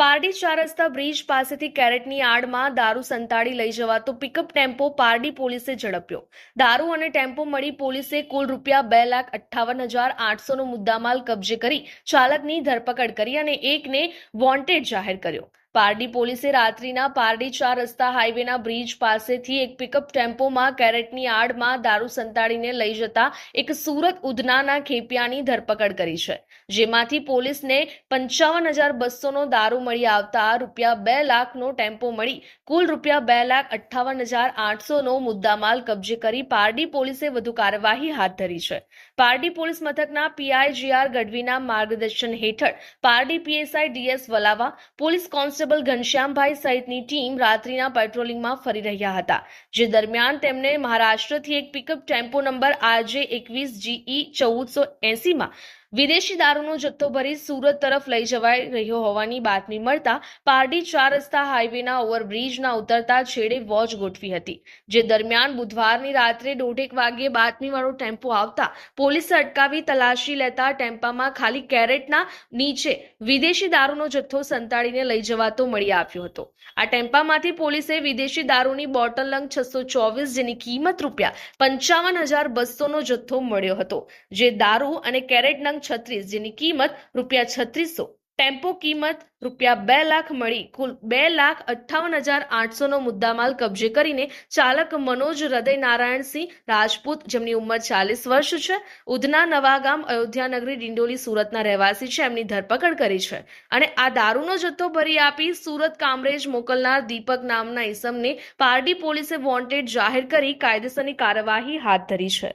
પારડી ચાર રસ્તા બ્રિજ પાસેથી કેરેટની આડમાં દારૂ સંતાડી લઈ જવાતો પિકઅપ ટેમ્પો પારડી પોલીસે ઝડપ્યો. દારૂ અને ટેમ્પો મળી પોલીસે કુલ રૂપિયા બે લાખ અઠ્ઠાવન હજાર આઠસોનો મુદ્દામાલ કબજે કરી ચાલકની ધરપકડ કરી અને એકને વોન્ટેડ જાહેર કર્યો. પારડી પોલીસે રાત્રિના પારડી ચાર રસ્તા હાઈવેના બ્રિજ પાસેથી એક પિકઅપ ટેમ્પોમાં કેરેટની આડમાં દારૂ સંતાડીને લઈ જતા એક સુરત ઉધનાના ખેપિયાની ધરપકડ કરી છે, જેમાંથી પોલીસને પંચાવન હજાર બસોનો દારૂ મળી આવતા રૂપિયા બે લાખનો ટેમ્પો મળી, કુલ રૂપિયા બે લાખ અઠ્ઠાવન હજાર આઠસોનો મુદ્દામાલ કબજે કરી પારડી પોલીસે વધુ કાર્યવાહી હાથ ધરી છે. પારડી પોલીસ મથકના પીઆઈ જીઆર ગઢવીના માર્ગદર્શન હેઠળ Pardi PSI DS Valava police constable ઘનશ્યામભાઈ સહિતની ટીમ રાત્રિના પેટ્રોલિંગમાં ફરી રહ્યા હતા, જે દરમિયાન તેમને મહારાષ્ટ્રથી એક pickup tempo number R J એકવીસ જીઈ ચૌદસો એસીમાં વિદેશી દારૂનો જથ્થો ભરી સુરત તરફ લઈ જવાઈ રહ્યો હોવાની બાતમી મળતા પારડી ચાર રસ્તા હાઈવેના ઓવરબ્રિજના ઉતરતા છેડે વોચ ગોઠવી હતી, જે દરમિયાન બુધવારની રાત્રે દોઢેક વાગ્યે બાતમીવાળો ટેમ્પો આવતા પોલીસે અટકાવી તલાશી લેતા ટેમ્પામાં ખાલી કેરેટના નીચે વિદેશી દારૂનો જથ્થો સંતાડીને લઈ જવાતો મળી આવ્યો હતો. આ ટેમ્પામાંથી પોલીસે વિદેશી દારૂની બોટલ નંગ છસો ચોવીસ જેની કિંમત રૂપિયા પંચાવન હજાર બસોનો જથ્થો મળ્યો હતો, જે દારૂ અને કેરેટ નંગ છત્રીસ, જેની કિંમત રૂપિયા છત્રીસો. ટેમ્પો કિંમત રૂપિયા બે લાખ મળી. કુલ બે લાખ અઠ્ઠાવન હજાર આઠસોનો મુદ્દામાલ કબજે કરીને ચાલક મનોજ હૃદય નારાયણસિંહ રાજપૂત, જેમની ઉંમર ચાલીસ વર્ષ છે, ઉધના નવાગામ અયોધ્યાનગરી ડિંડોલી સુરતના રહેવાસી છે, એમની ધરપકડ કરી છે. અને આ દારૂનો જથ્થો ભરી આપી સુરત કામરેજ મોકલનાર દીપક નામના ઈસમને પારડી પોલીસે વોન્ટેડ જાહેર કરી કાયદેસરની કાર્યવાહી હાથ ધરી છે.